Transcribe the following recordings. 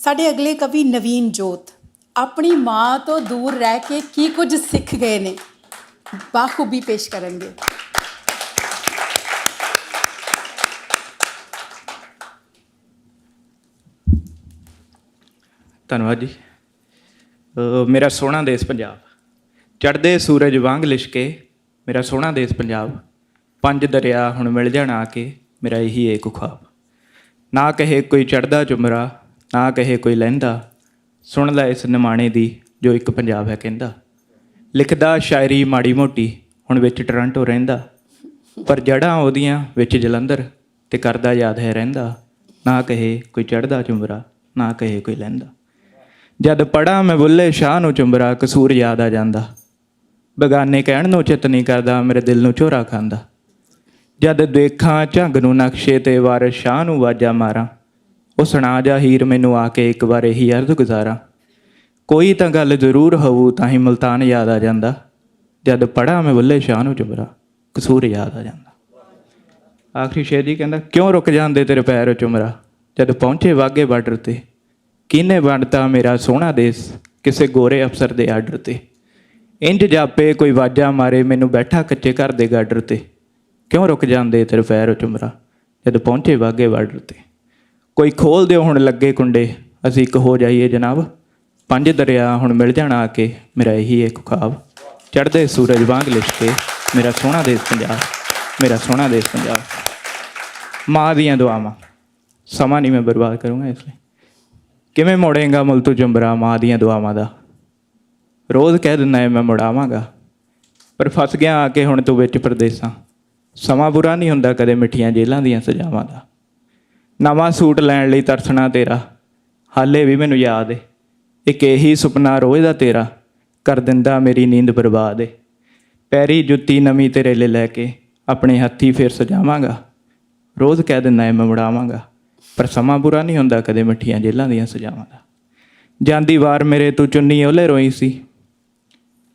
ਸਾਡੇ ਅਗਲੇ ਕਵੀ ਨਵੀਨ ਜੋਤ ਆਪਣੀ ਮਾਂ ਤੋਂ ਦੂਰ ਰਹਿ ਕੇ ਕੀ ਕੁਝ ਸਿੱਖ ਗਏ ਨੇ? ਬਾਖੂਬੀ ਪੇਸ਼ ਕਰਨਗੇ। ਧੰਨਵਾਦ ਜੀ। ਮੇਰਾ ਸੋਹਣਾ ਦੇਸ਼ ਪੰਜਾਬ। ਚੜ੍ਹਦੇ ਸੂਰਜ ਵਾਂਗ ਲਿਸ਼ਕੇ, ਮੇਰਾ ਸੋਹਣਾ ਦੇਸ਼ ਪੰਜਾਬ। ਪੰਜ ਦਰਿਆ ਹੁਣ ਮਿਲ ਜਾਣ ਆ ਕੇ, ਮੇਰਾ ਇਹੀ ਏਕ ਖੁਆਬ। ਨਾ ਕਹੇ ਕੋਈ ਚੜ੍ਹਦਾ ਚੁੰਮਰਾ ਨਾ ਕਹੇ ਕੋਈ ਲਹਿੰਦਾ, ਸੁਣ ਲੈ ਇਸ ਨਿਮਾਣੇ ਦੀ ਜੋ ਇੱਕ ਪੰਜਾਬ ਹੈ ਕਹਿੰਦਾ। ਲਿਖਦਾ ਸ਼ਾਇਰੀ ਮਾੜੀ ਮੋਟੀ, ਹੁਣ ਵਿੱਚ ਟੋਰਾਂਟੋ ਰਹਿੰਦਾ। ਪਰ ਜੜਾਂ ਉਹਦੀਆਂ ਵਿੱਚ ਜਲੰਧਰ ਤੇ ਕਰਦਾ ਯਾਦ ਹੈ ਰਹਿੰਦਾ। ਨਾ ਕਹੇ ਕੋਈ ਚੜ੍ਹਦਾ ਚੁੰਬਰਾ ਨਾ ਕਹੇ ਕੋਈ ਲਹਿੰਦਾ। ਜਦ ਪੜਾ ਮੈਂ ਬੁੱਲੇ ਸ਼ਾਹ ਨੂੰ ਚੁੰਬਰਾ ਕਸੂਰ ਯਾਦ ਆ ਜਾਂਦਾ। ਬਗਾਨੇ ਕਹਿਣ ਨੂੰ ਚਿੱਤ ਨਹੀਂ ਕਰਦਾ, ਮੇਰੇ ਦਿਲ ਨੂੰ ਝੋਰਾ ਖਾਂਦਾ। ਜਦ ਦੇਖਾਂ ਝੰਗ ਨੂੰ ਨਕਸ਼ੇ ਤੇ ਵਾਰਿਸ ਸ਼ਾਹ ਨੂੰ ਵਾਜਾ ਮਾਰਾਂ ਉਹ ਸੁਣਾ ਜਾ ਹੀਰ, ਮੈਨੂੰ ਆ ਕੇ ਇੱਕ ਵਾਰ ਇਹੀ ਅਰਜ਼ ਗੁਜ਼ਾਰਾਂ। ਕੋਈ ਤਾਂ ਗੱਲ ਜ਼ਰੂਰ ਹੋਊ, ਤਾਂ ਹੀ ਮਲਤਾਨ ਯਾਦ ਆ ਜਾਂਦਾ। ਜਦ ਪੜਾ ਮੈਂ ਬੁੱਲੇ ਸ਼ਾਹ ਨੂੰ ਚੁੰਬਰਾ ਕਸੂਰ ਯਾਦ ਆ ਜਾਂਦਾ। ਆਖਰੀ ਸ਼ੇਰ ਜੀ ਕਹਿੰਦਾ, ਕਿਉਂ ਰੁਕ ਜਾਂਦੇ ਤੇਰੇ ਪੈਰ ਚੁੰਮਰਾ? ਜਦ ਪਹੁੰਚੇ ਵਾਗੇ ਬਾਰਡਰ ਤੇ, ਕਿਹਨੇ ਵੰਡਤਾ ਮੇਰਾ ਸੋਹਣਾ ਦੇਸ, ਕਿਸੇ ਗੋਰੇ ਅਫਸਰ ਦੇ ਆਰਡਰ ਤੇ? ਇੰਜ ਜਾਪੇ ਕੋਈ ਵਾਜਾ ਮਾਰੇ, ਮੈਨੂੰ ਬੈਠਾ ਕੱਚੇ ਘਰ ਦੇ ਗਾਡਰ ਤੇ। ਕਿਉਂ ਰੁਕ ਜਾਂਦੇ ਤੇਰੇ ਪੈਰ ਚੁੰਮਰਾ? ਜਦ ਪਹੁੰਚੇ ਵਾਗੇ ਬਾਰਡਰ ਤੇ। ਕੋਈ ਖੋਲ ਦਿਓ ਹੁਣ ਲੱਗੇ ਕੁੰਡੇ। ਅਸੀਂ ਇੱਕ ਹੋ ਜਾਈਏ ਜਨਾਬ। ਪੰਜ ਦਰਿਆ ਹੁਣ ਮਿਲ ਜਾਣਾ ਆ ਕੇ। ਮੇਰਾ ਇਹੀ ਇੱਕ ਖਾਬ ਚੜ੍ਹਦੇ ਸੂਰਜ ਵਾਂਗ ਲਿਸ਼ਕੇ ਮੇਰਾ ਸੋਹਣਾ ਦੇਸ਼ ਪੰਜਾਬ। ਮੇਰਾ ਸੋਹਣਾ ਦੇਸ਼ ਪੰਜਾਬ। ਮਾਂ ਦੀਆਂ ਦੁਆਵਾਂ। ਸਮਾਂ ਨਹੀਂ ਮੈਂ ਬਰਬਾਦ ਕਰੂੰਗਾ ਇਸ ਲਈ। ਕਿਵੇਂ ਮੋੜੇਗਾ ਮੁੱਲ ਤੂੰ ਜੰਬਰਾ ਮਾਂ ਦੀਆਂ ਦੁਆਵਾਂ ਦਾ? ਰੋਜ਼ ਕਹਿ ਦਿੰਦਾ ਹੈ ਮੈਂ ਮੁੜਾਵਾਂਗਾ। ਪਰ ਫਸ ਗਿਆ ਆ ਕੇ ਹੁਣ ਤੂੰ ਵਿੱਚ ਪਰਦੇਸਾਂ। ਸਮਾਂ ਬੁਰਾ ਨਹੀਂ ਹੁੰਦਾ ਕਦੇ ਮਿੱਠੀਆਂ ਜੇਲਾਂ ਦੀਆਂ ਸਜ਼ਾਵਾਂ ਦਾ। ਨਵਾਂ ਸੂਟ ਲੈਣ ਲਈ ਤਰਸਣਾ ਤੇਰਾ। ਹਾਲੇ ਵੀ ਮੈਨੂੰ ਯਾਦ ਏ। ਇੱਕ ਇਹੀ ਸੁਪਨਾ ਰੋਜ਼ ਦਾ ਤੇਰਾ। ਕਰ ਦਿੰਦਾ ਮੇਰੀ ਨੀਂਦ ਬਰਬਾਦ ਏ। ਪੈਰੀ ਜੁੱਤੀ ਨਵੀਂ ਤੇਰੇ ਲਈ ਲੈ ਕੇ ਆਪਣੇ ਹੱਥੀ ਫੇਰ ਸਜਾਵਾਂਗਾ। ਰੋਜ਼ ਕਹਿ ਦਿੰਦਾ ਏ ਮੈਂ ਮੁੜਾਵਾਂਗਾ। ਪਰ ਸਮਾਂ ਬੁਰਾ ਨਹੀਂ ਹੁੰਦਾ ਕਦੇ ਮਿੱਠੀਆਂ ਜੇਲਾਂ ਦੀਆਂ ਸਜਾਵਾਂ ਦਾ ਜਾਂਦੀ ਵਾਰ ਮੇਰੇ ਤੂੰ ਚੁੰਨੀ ਉਹਲੇ ਰੋਈ ਸੀ।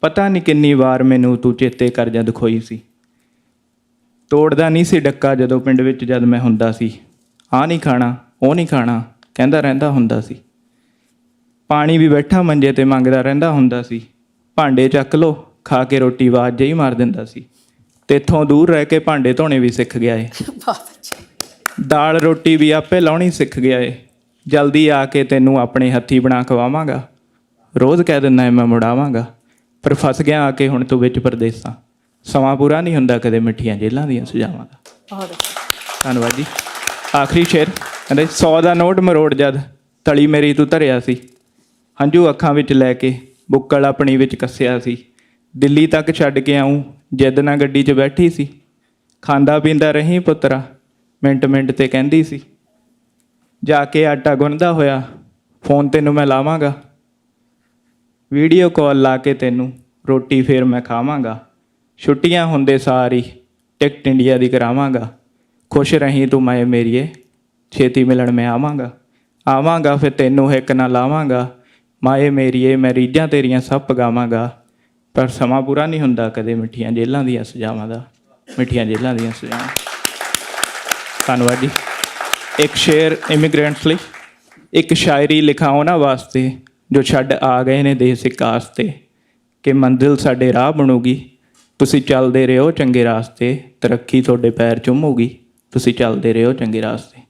ਪਤਾ ਨਹੀਂ ਕਿੰਨੀ ਵਾਰ ਮੈਨੂੰ ਤੂੰ ਚੇਤੇ ਕਰ ਜਦ ਖੋਈ ਸੀ। ਤੋੜਦਾ ਨਹੀਂ ਸੀ ਡੱਕਾ ਜਦੋਂ ਪਿੰਡ ਵਿੱਚ ਜਦ ਮੈਂ ਹੁੰਦਾ ਸੀ। ਆ ਨਹੀਂ ਖਾਣਾ ਉਹ ਨਹੀਂ ਖਾਣਾ ਕਹਿੰਦਾ ਰਹਿੰਦਾ ਹੁੰਦਾ ਸੀ। ਪਾਣੀ ਵੀ ਬੈਠਾ ਮੰਜੇ ਤੇ ਮੰਗਦਾ ਰਹਿੰਦਾ ਹੁੰਦਾ ਸੀ। ਭਾਂਡੇ ਚੱਕ ਲੋ ਖਾ ਕੇ ਰੋਟੀ ਆਵਾਜ਼ ਜਿਹੀ ਮਾਰ ਦਿੰਦਾ ਸੀ। ਤੇਥੋਂ ਦੂਰ ਰਹਿ ਕੇ ਭਾਂਡੇ ਧੋਣੇ ਵੀ ਸਿੱਖ ਗਿਆ ਏ। ਦਾਲ ਰੋਟੀ ਵੀ ਆਪੇ ਲਾਉਣੀ ਸਿੱਖ ਗਿਆ ਏ। ਜਲਦੀ ਆ ਕੇ ਤੈਨੂੰ ਆਪਣੇ ਹੱਥੀ ਬਣਾ ਖਵਾਵਾਂਗਾ। ਰੋਜ਼ ਕਹਿ ਦਿੰਦਾ ਮੈਂ ਮੁੜਾਵਾਂਗਾ। ਪਰ ਫਸ ਗਿਆ ਆ ਕੇ ਹੁਣ ਤੂੰ ਵਿੱਚ ਪਰਦੇਸਾਂ। ਸਮਾਂ ਪੂਰਾ ਨਹੀਂ ਹੁੰਦਾ ਕਦੇ ਮਿੱਠੀਆਂ ਜੇਲਾਂ ਦੀਆਂ ਸੁਝਾਵਾਂ ਦਾ ਧੰਨਵਾਦ ਜੀ। ਆਖਰੀ ਸ਼ੇਰ, ਕਹਿੰਦੇ 100 ਦਾ ਨੋਟ ਮਰੋੜ ਜਦ ਤਲੀ ਮੇਰੀ ਤੂੰ ਧਰਿਆ ਸੀ, ਹੰਝੂ ਅੱਖਾਂ ਵਿੱਚ ਲੈ ਕੇ ਬੁੱਕਲ ਆਪਣੀ ਵਿੱਚ ਕੱਸਿਆ ਸੀ, ਦਿੱਲੀ ਤੱਕ ਛੱਡ ਕੇ ਆਉਂ, ਜਿੱਦ ਨਾਲ ਗੱਡੀ 'ਚ ਬੈਠੀ ਸੀ, ਖਾਂਦਾ ਪੀਂਦਾ ਰਹੀ ਪੁੱਤਰਾ, ਮਿੰਟ ਮਿੰਟ ਤੇ ਕਹਿੰਦੀ ਸੀ, ਜਾ ਕੇ ਆਟਾ ਗੁੰਨਦਾ ਹੋਇਆ, ਫੋਨ ਤੈਨੂੰ ਮੈਂ ਲਾਵਾਂਗਾ, ਵੀਡੀਓ ਕਾਲ ਲਾ ਕੇ ਤੈਨੂੰ ਰੋਟੀ ਫੇਰ ਮੈਂ ਖਾਵਾਂਗਾ, ਛੁੱਟੀਆਂ ਹੁੰਦੇ ਸਾਰੀ ਟਿਕਟ ਇੰਡੀਆ ਦੀ ਕਰਾਵਾਂਗਾ ਖੁਸ਼ ਰਹੀਂ ਤੂੰ ਮੈਂ ਮੇਰੀਏ। ਛੇਤੀ ਮਿਲਣ ਮੈਂ ਆਵਾਂਗਾ। ਆਵਾਂਗਾ, ਫਿਰ ਤੈਨੂੰ ਇੱਕ ਨਾ ਲਾਵਾਂਗਾ। ਮਾਏ ਮੇਰੀਏ, ਮੈਂ ਰੀਝਾਂ ਤੇਰੀਆਂ ਸਭ ਪਗਾਵਾਂਗਾ ਪਰ ਸਮਾਂ ਪੂਰਾ ਨਹੀਂ ਹੁੰਦਾ ਕਦੇ ਮਿੱਠੀਆਂ ਜੇਲਾਂ ਦੀਆਂ ਸਜ਼ਾਵਾਂ ਦਾ। ਮਿੱਠੀਆਂ ਜੇਲਾਂ ਦੀਆਂ ਸਜ਼ਾਵਾਂ। ਧੰਨਵਾਦ ਜੀ। ਇੱਕ ਸ਼ੇਰ ਇਮੀਗ੍ਰੈਂਟਸ ਲਈ। ਇੱਕ ਸ਼ਾਇਰੀ ਲਿਖਾਂ ਉਹਨਾਂ ਵਾਸਤੇ, ਜੋ ਛੱਡ ਆ ਗਏ ਨੇ ਦੇਸ਼ ਇੱਕ 'ਤੇ, ਕਿ ਮੰਜ਼ਿਲ ਸਾਡੇ ਰਾਹ ਬਣੂਗੀ। ਤੁਸੀਂ ਚੱਲਦੇ ਰਹੋ ਚੰਗੇ ਰਾਸਤੇ, ਤਰੱਕੀ ਤੁਹਾਡੇ ਪੈਰ ਚੁੰਮੂਗੀ। ਤੁਸੀਂ ਚੱਲਦੇ ਰਹੋ ਚੰਗੇ ਰਾਸਤੇ।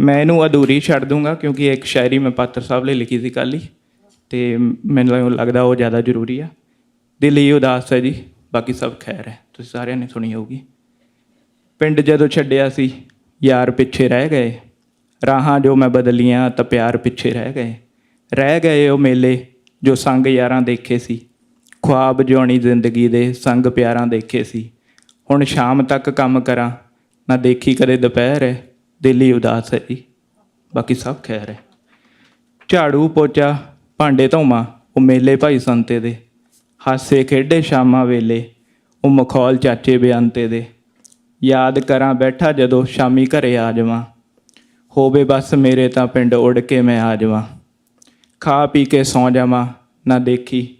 ਮੈਂ ਇਹਨੂੰ ਅਧੂਰੀ ਛੱਡ ਦੂੰਗਾ ਕਿਉਂਕਿ ਇੱਕ ਸ਼ਾਇਰੀ ਮੈਂ ਪਾਤਰ ਸਾਹਿਬ ਲਈ ਲਿਖੀ ਸੀ ਕੱਲ੍ਹ ਹੀ ਤੇ ਮੈਨੂੰ ਲੱਗਦਾ ਉਹ ਜ਼ਿਆਦਾ ਜ਼ਰੂਰੀ ਆ। ਦਿਲ ਹੀ ਉਦਾਸ ਹੈ ਜੀ, ਬਾਕੀ ਸਭ ਖੈਰ ਹੈ। ਤੁਸੀਂ ਸਾਰਿਆਂ ਨੇ ਸੁਣੀ ਹੋਊਗੀ। ਪਿੰਡ ਜਦੋਂ ਛੱਡਿਆ ਸੀ, ਯਾਰ ਪਿੱਛੇ ਰਹਿ ਗਏ। ਰਾਹਾਂ ਜੋ ਮੈਂ ਬਦਲੀਆਂ ਤਾਂ ਪਿਆਰ ਪਿੱਛੇ ਰਹਿ ਗਏ। ਰਹਿ ਗਏ ਉਹ ਮੇਲੇ ਜੋ ਸੰਗ ਯਾਰਾਂ ਦੇਖੇ ਸੀ। ਖੁਆਬ ਜਿਉਣੀ ਜ਼ਿੰਦਗੀ ਦੇ ਸੰਗ ਪਿਆਰਾਂ ਦੇਖੇ ਸੀ। ਹੁਣ ਸ਼ਾਮ ਤੱਕ ਕੰਮ ਕਰਾਂ ਨਾ ਦੇਖੀ ਕਦੇ ਦੁਪਹਿਰ ਹੈ, ਦਿਲ ਹੀ ਉਦਾਸ ਹੈ ਜੀ। ਬਾਕੀ ਸਭ ਖੈਰ ਹੈ। ਝਾੜੂ ਪੋਚਾ, ਭਾਂਡੇ ਧੋਵਾਂ, ਉਹ ਮੇਲੇ ਭਾਈ ਸੰਤੇ ਦੇ। ਹਾਸੇ ਖੇਡੇ ਸ਼ਾਮਾਂ ਵੇਲੇ, ਉਹ ਮਖੌਲ ਚਾਚੇ ਬਿਆੰਤੇ ਦੇ। ਯਾਦ ਕਰਾਂ ਬੈਠਾ ਜਦੋਂ ਸ਼ਾਮੀ ਘਰੇ ਆ ਜਾਵਾਂ। ਹੋਵੇ ਬਸ ਮੇਰੇ ਤਾਂ ਪਿੰਡ ਉੜ ਕੇ ਮੈਂ ਆ ਜਾਵਾਂ। ਖਾ ਪੀ ਕੇ ਸੌ ਜਾਵਾਂ, ਨਾ ਦੇਖੀ।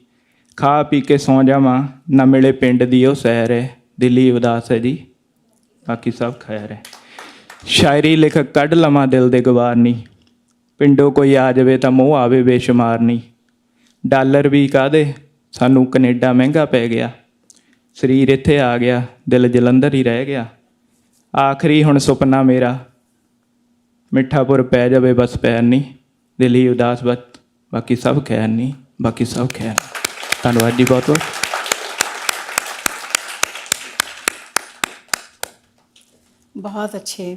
ਖਾ ਪੀ ਕੇ ਸੌ ਜਾਵਾਂ, ਨਾ ਮਿਲੇ ਪਿੰਡ ਦੀ ਉਹ ਸੈਰ ਹੈ, ਦਿੱਲੀ ਉਦਾਸ ਹੈ ਜੀ। ਬਾਕੀ ਸਭ ਖੈਰ ਹੈ। ਸ਼ਾਇਰੀ ਲਿਖ ਕੱਢ ਲਵਾਂ ਦਿਲ ਦੇ ਗਵਾਰ ਨਹੀਂ ਪਿੰਡੋਂ ਕੋਈ ਆ ਜਾਵੇ ਤਾਂ ਮੋਹ ਆਵੇ ਬੇਸ਼ੁਮਾਰ ਨਹੀਂ ਡਾਲਰ ਵੀ ਕਾਦੇ ਸਾਨੂੰ ਕੈਨੇਡਾ ਮਹਿੰਗਾ ਪੈ ਗਿਆ। ਸਰੀਰ ਇੱਥੇ ਆ ਗਿਆ, ਦਿਲ ਜਲੰਧਰ ਹੀ ਰਹਿ ਗਿਆ। ਆਖਰੀ ਹੁਣ ਸੁਪਨਾ ਮੇਰਾ। ਮਿੱਠਾਪੁਰ ਪੈ ਜਾਵੇ ਬਸ ਪੈਰ ਨਹੀਂ ਦਿਲ ਹੀ ਉਦਾਸ ਬਸ। ਬਾਕੀ ਸਭ ਖੈਰ ਨਹੀਂ ਬਾਕੀ ਸਭ ਖੈਰ। ਧੰਨਵਾਦ ਜੀ ਬਹੁਤ ਬਹੁਤ। ਬਹੁਤ ਅੱਛੇ